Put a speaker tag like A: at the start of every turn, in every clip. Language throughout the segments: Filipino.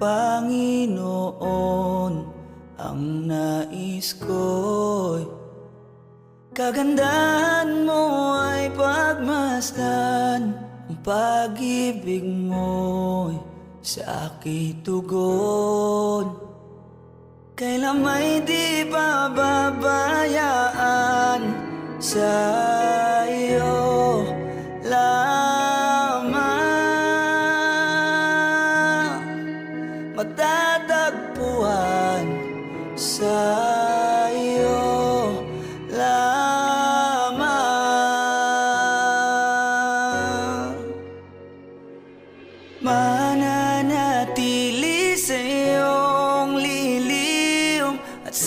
A: Panginoon Ang nais ko'y Kagandahan mo ay pagmasdan. Ang pag-ibig mo'y sa aking tugon. Kailan may di pababayaan Sa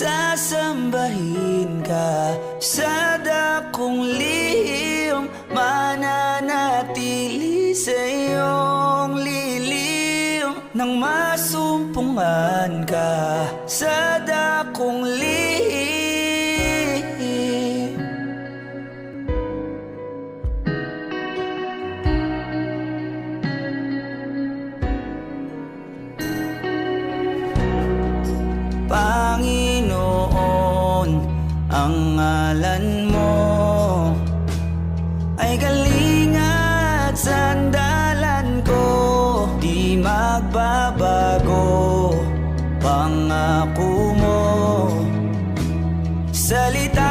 A: sasambahin ka sa dakong lihim Mananatili sa iyong liliw Nang masumpungan ka sa dakong lihim ang ngalan mo ay galing at sandalan ko, di magbabago pangako mo. Salita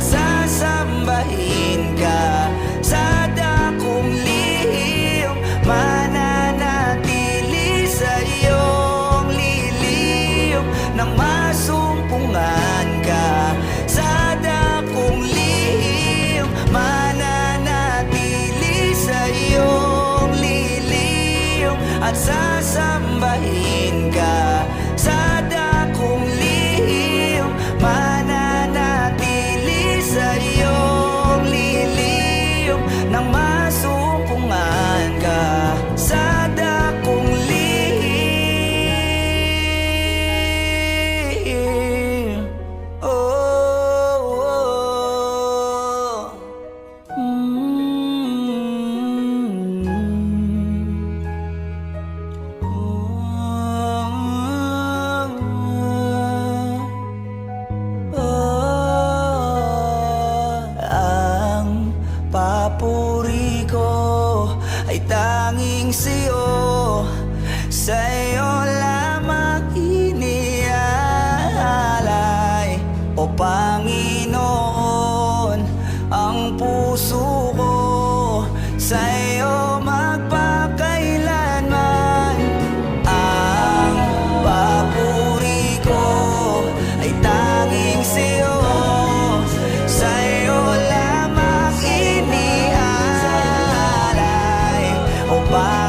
A: sasambahin ka sa dakong lihim mananatili sa iyong lilim nang masumpungan ka sa dakong lihim mananatili sa iyong lilim at sasambahin ka papuri ko ay tanging siyo. Sa iyo lamang iniaalay O Panginoon ang puso ko Sa by.